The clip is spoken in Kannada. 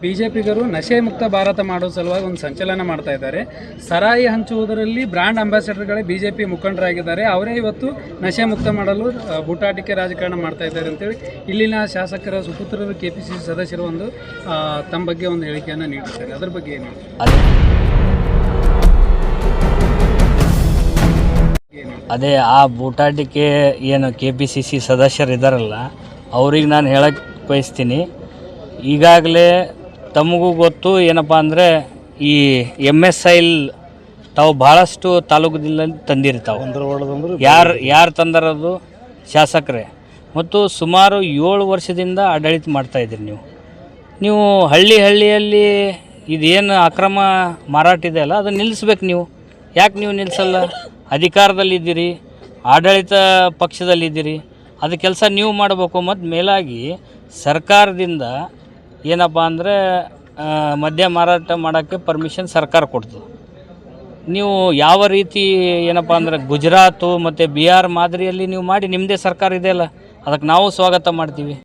ಬಿಜೆಪಿಗರು ನಶೆ ಮುಕ್ತ ಭಾರತ ಮಾಡೋ ಸಲುವಾಗಿ ಒಂದು ಸಂಚಲನ ಮಾಡ್ತಾ ಇದ್ದಾರೆ. ಸರಾಯಿ ಹಂಚುವುದರಲ್ಲಿ ಬ್ರ್ಯಾಂಡ್ ಅಂಬಾಸಿಡರ್ಗಳೇ ಬಿಜೆಪಿ ಮುಖಂಡರಾಗಿದ್ದಾರೆ. ಅವರೇ ಇವತ್ತು ನಶೆ ಮುಕ್ತ ಮಾಡಲು ಬೂಟಾಟಿಕೆ ರಾಜಕಾರಣ ಮಾಡ್ತಾ ಇದ್ದಾರೆ ಅಂತೇಳಿ ಇಲ್ಲಿನ ಶಾಸಕರ ಸುಪುತ್ರರು ಕೆ ಪಿ ಸಿ ಸಿ ಸದಸ್ಯರು ಒಂದು ತಮ್ಮ ಬಗ್ಗೆ ಒಂದು ಹೇಳಿಕೆಯನ್ನು ನೀಡಿದ್ದಾರೆ. ಅದ್ರ ಬಗ್ಗೆ ಏನು ಅದೇ, ಆ ಬೂಟಾಟಿಕೆ ಏನು ಕೆ ಪಿ ಸಿ ಸಿ ಸದಸ್ಯರು ಇದ್ದಾರಲ್ಲ ಅವ್ರಿಗೆ ನಾನು ಹೇಳಕ್ಕೆ ಬಯಸ್ತೀನಿ. ಈಗಾಗಲೇ ತಮಗೂ ಗೊತ್ತು ಏನಪ್ಪ ಅಂದರೆ ಈ ಎಂ ಎಸ್ ಐಲ್ ತಾವು ಭಾಳಷ್ಟು ತಾಲೂಕು ಜಿಲ್ಲೆಯಲ್ಲಿ ತಂದಿರ್ತಾವೆ ಯಾರು ಯಾರು ತಂದರದು? ಶಾಸಕರೇ. ಮತ್ತು ಸುಮಾರು ಏಳು ವರ್ಷದಿಂದ ಆಡಳಿತ ಮಾಡ್ತಾಯಿದ್ದೀರಿ ನೀವು. ನೀವು ಹಳ್ಳಿ ಹಳ್ಳಿಯಲ್ಲಿ ಇದೇನು ಅಕ್ರಮ ಮಾರಾಟ ಇದೆ ಅಲ್ಲ ಅದನ್ನು ನಿಲ್ಲಿಸ್ಬೇಕು ನೀವು. ಯಾಕೆ ನೀವು ನಿಲ್ಲಿಸಲ್ಲ ಅಧಿಕಾರದಲ್ಲಿದ್ದೀರಿ ಆಡಳಿತ ಪಕ್ಷದಲ್ಲಿದ್ದೀರಿ ಅದು ಕೆಲಸ ನೀವು ಮಾಡಬೇಕು. ಮತ್ತು ಮೇಲಾಗಿ ಸರ್ಕಾರದಿಂದ ಏನಪ್ಪ ಅಂದರೆ ಮದ್ಯ ಮಾರಾಟ ಮಾಡೋಕ್ಕೆ ಪರ್ಮಿಷನ್ ಸರ್ಕಾರ ಕೊಡ್ತದೆ. ನೀವು ಯಾವ ರೀತಿ ಏನಪ್ಪ ಅಂದರೆ, ಗುಜರಾತು ಮತ್ತು ಬಿಹಾರ್ ಮಾದರಿಯಲ್ಲಿ ನೀವು ಮಾಡಿ ನಿಮ್ಮದೇ ಸರ್ಕಾರ ಇದೆಯಲ್ಲ ಅದಕ್ಕೆ ನಾವು ಸ್ವಾಗತ ಮಾಡ್ತೀವಿ.